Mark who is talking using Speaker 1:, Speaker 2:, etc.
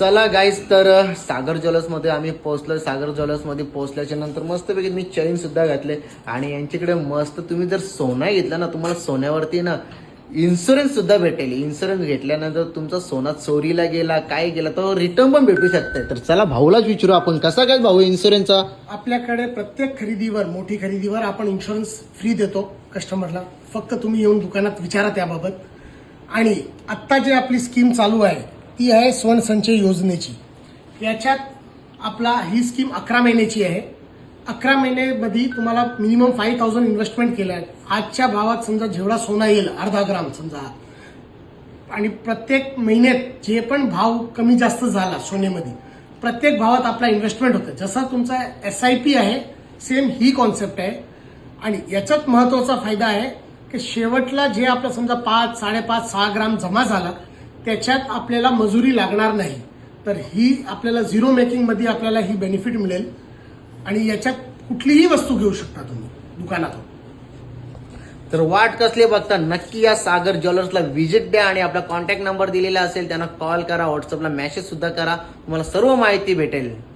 Speaker 1: चला गाईज तर सागर ज्वेलर्समध्ये आम्ही पोहोचलो सागर ज्वेलर्समध्ये पोहोचल्याच्या नंतर मस्तपैकी मी चैनसुद्धा घातले. आणि यांच्याकडे मस्त तुम्ही जर सोना घेतला ना तुम्हाला सोन्यावरती ना इन्शुरन्स सुद्धा भेटेल. इन्शुरन्स घेतल्यानंतर तुमचा सोना चोरीला गेला काय गेला तर रिटर्न पण भेटू शकते तर चला भाऊलाच विचारू आपण कसा काय भाऊ इन्शुरन्सचा
Speaker 2: आपल्याकडे प्रत्येक खरेदीवर मोठी खरेदीवर आपण इन्शुरन्स फ्री देतो कस्टमरला फक्त तुम्ही येऊन दुकानात विचारा त्याबाबत. आणि आत्ता जी आपली स्कीम चालू आहे ती आहे स्वनसंचय योजनेची. याच्यात आपला ही स्कीम अकरा महिन्याची आहे. अकरा महिन्यामध्ये तुम्हाला मिनिमम फाईव्ह थाउजंड इन्व्हेस्टमेंट केलं आहे. आजच्या भावात समजा जेवढा सोना येईल अर्धा ग्राम समजा. आणि प्रत्येक महिन्यात जे पण भाव कमी जास्त झाला सोन्यामध्ये प्रत्येक भावात आपला इन्व्हेस्टमेंट होतं. जसा तुमचा एस आय पी आहे सेम ही कॉन्सेप्ट आहे. आणि याच्यात महत्त्वाचा फायदा आहे की शेवटला जे आपलं समजा पाच साडेपाच सहा ग्राम जमा झाला त्याच्यात आपल्याला मजुरी लागणार नाही. तर ही आपल्याला झिरो मेकिंगमध्ये आपल्याला ही बेनिफिट मिळेल. आणि याच्यात कुठलीही वस्तू घेऊ शकता तुम्ही दुकानातून.
Speaker 1: तर वाट कसले बघता नक्की या सागर ज्वेलर्सला व्हिजिट द्या आणि आपला कॉन्टॅक्ट नंबर दिलेला असेल त्यांना कॉल करा व्हॉट्सअपला मेसेज सुद्धा करा. तुम्हाला सर्व माहिती भेटेल.